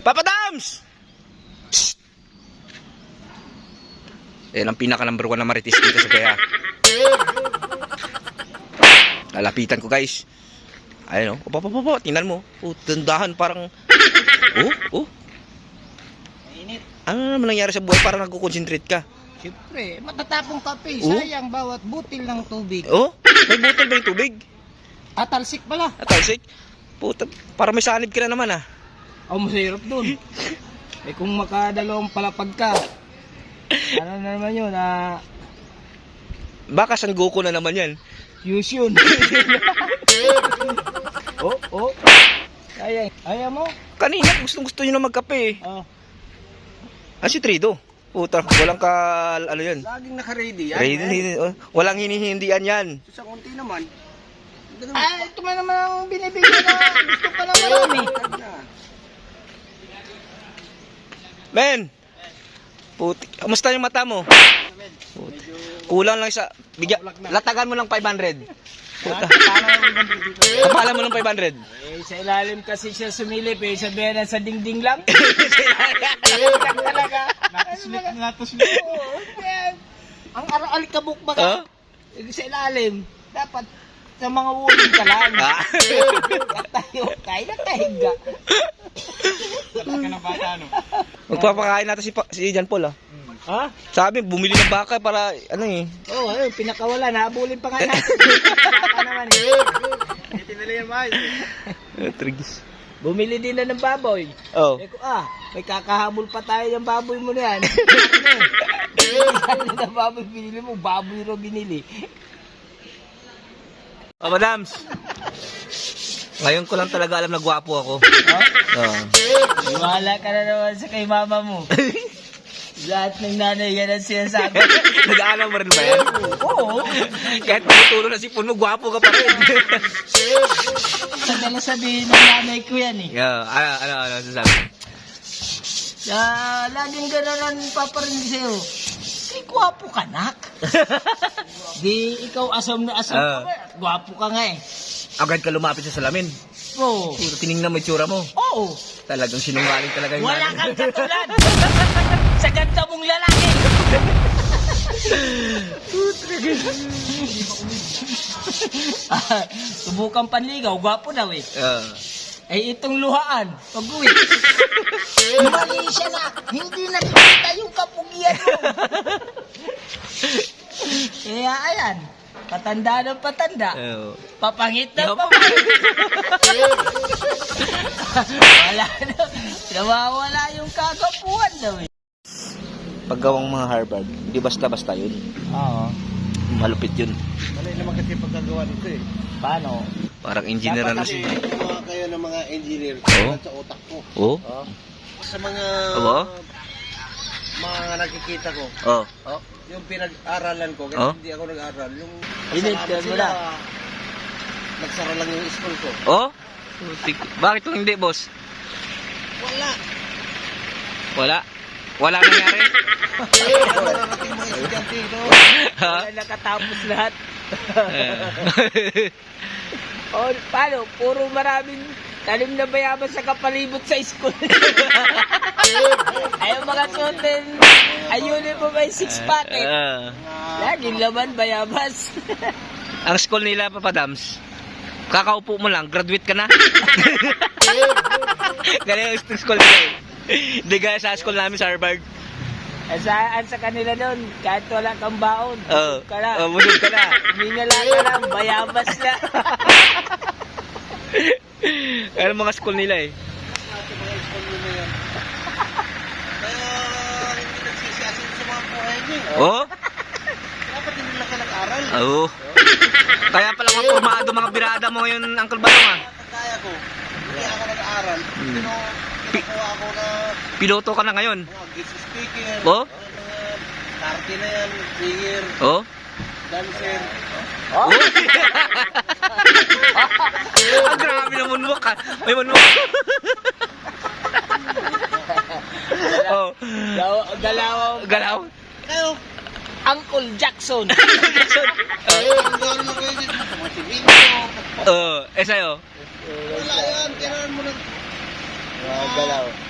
Papa Dams! Yan ang pinaka number one na marites dito sa kaya. Lalapitan ko guys. Ayun oh. Opo, opo, opo. Tingnan mo. Oh, tandahan parang... Oh, oh. Mainit. Ano naman nangyari sa buhay? Parang nagko-concentrate ka. Siyempre, matatapong kape. Oh? Sayang bawat butil ng tubig. Oh? May botol ba yung tubig? Atalsik pala. At talsik? Puta, parang may sanib ka na naman ah. Oh, masarap dun. eh kung makadalawang palapag ka, ano na naman yun, ah, Baka San Goku na naman yan. fusion. oh, oh. Sayang. Ayaw mo? Kanina, gustong gusto nyo na magkape eh. Oh. Ah, si Trido. Puta, walang ka... Ano yan? Laging naka-ready yan. Ready, oh, walang hinihindian yan. Sa konti naman. Ah, ito man naman ang binibigyan na gusto pa ng marami. Men! Puti, kamusta yung mata mo? Puti. Kulang lang sa... Bigya, latagan mo ng 500. Puta. Kapalan mo ng 500. Eh, sa ilalim kasi siya sumilip eh. Sabihan na sa dingding lang. lang talaga. Natuslik na natuslik. Ang alikabok ba Huh? ka? Eh, Sa ilalim. Dapat sa mga wuling ka lang. Ah. At tayo, tayo na kahiga. Ka na bata, no? Magpapakain natin si, pa, si Jan Paul ah. Ha? Sabi, bumili ng baka para ano eh. Oo, oh, ayun, pinakawala. Nahabulin pa nga natin. Baka naman eh. Hindi nila yan, Mike. Uh, Trigis. Bumili din na ng baboy. Oh. Eh ko, ah, may kakahabol pa tayo ng baboy mo na yan. Ano na baboy binili mo, baboy ro binili. Oh, madams. Ngayon ko lang talaga alam na gwapo ako. Ha? Oh. Iwala ka na naman sa kay mama mo. Lahat ng nanay yan ang sinasabi. Nag-aalam mo rin ba yan? Oo. Kahit pumutulo na si Puno, gwapo ka pa rin. Sa dala sabihin ng nanay ko yan eh. yeah, ano, ano, ano, sasabi? Ah, laging gano'n ang paparinig sa'yo. Kay gwapo ka, nak. Di ikaw asom na asom Ah. ka ba? Gwapo ka nga eh. Agad ka lumapit sa salamin. Oo. Puro tinignan mo yung tsura mo. Oo. Talagang sinungaling talaga yung Wala nanay. kang katulad. sa ganda mong lalaki. Ah, Subukan panligaw, gwapo daw eh. Ah. Eh itong luhaan, pag-uwi. Mali siya na, hindi nakikita yung kapugian mo. Kaya ayan, patanda ng patanda. Oh. Papangit na papangit. Wala na, nawawala yung kagapuan daw eh. Paggawang mga Harvard, hindi basta-basta yun. Oo. Malupit yun. Mali naman kasi pagkagawa nito eh. Paano? Parang engineer na Kasi si... mga kayo ng mga engineer Oo. sa utak ko. Oh? Sa mga Oo. Mga nakikita ko. Oh. Oh, yung pinag-aralan ko, kasi Oo. hindi ako nag-aral. Yung ka mo sila, na. nagsara lang yung school ko. Oh? Putik. Bakit kung hindi, boss? Wala. Wala? Wala nangyari? Wala narating mga estudyante ito. ha? Wala nakatapos lahat. Eh. O, paano? Puro maraming talim na bayabas sa kapalibot sa school. Ayaw mga suotin. Ayunin mo ba yung six packet? Ah. Laging laman bayabas. ang school nila, Papa Dams, kakaupo mo lang, graduate ka na. Ganyan yung school nila eh. Hindi gaya sa school namin sa Harvard. Asaan sa kanila nun, kahit wala kang baon, Oh, busog ka na. oh, busog ka na. Hinala ka lang, bayabas na. Ano mga school nila eh. Ate mga school nyo na yan. Kaya hindi nagsisiyasin sa mga buhay nyo. Oh? Dapat hindi lang ka nag-aral. Oo. Kaya pala mga formado mga birada mo ngayon, Uncle Balong ah. Kaya ko, hindi ako nag-aral. Pero pinakuha ako na Piloto ka na ngayon. mga guest speaker, Oh? mga party na yan, singer, Oh? dancer. Oh, ah, grabe na munwak ka. May munwak. oh. Galaw, galaw, Galaw. Kayo, Uncle Jackson. kayo, ang gawin mo kayo dito, sa mga simento. Oh, eh sa'yo. Wala yan, tirahan mo ng galaw.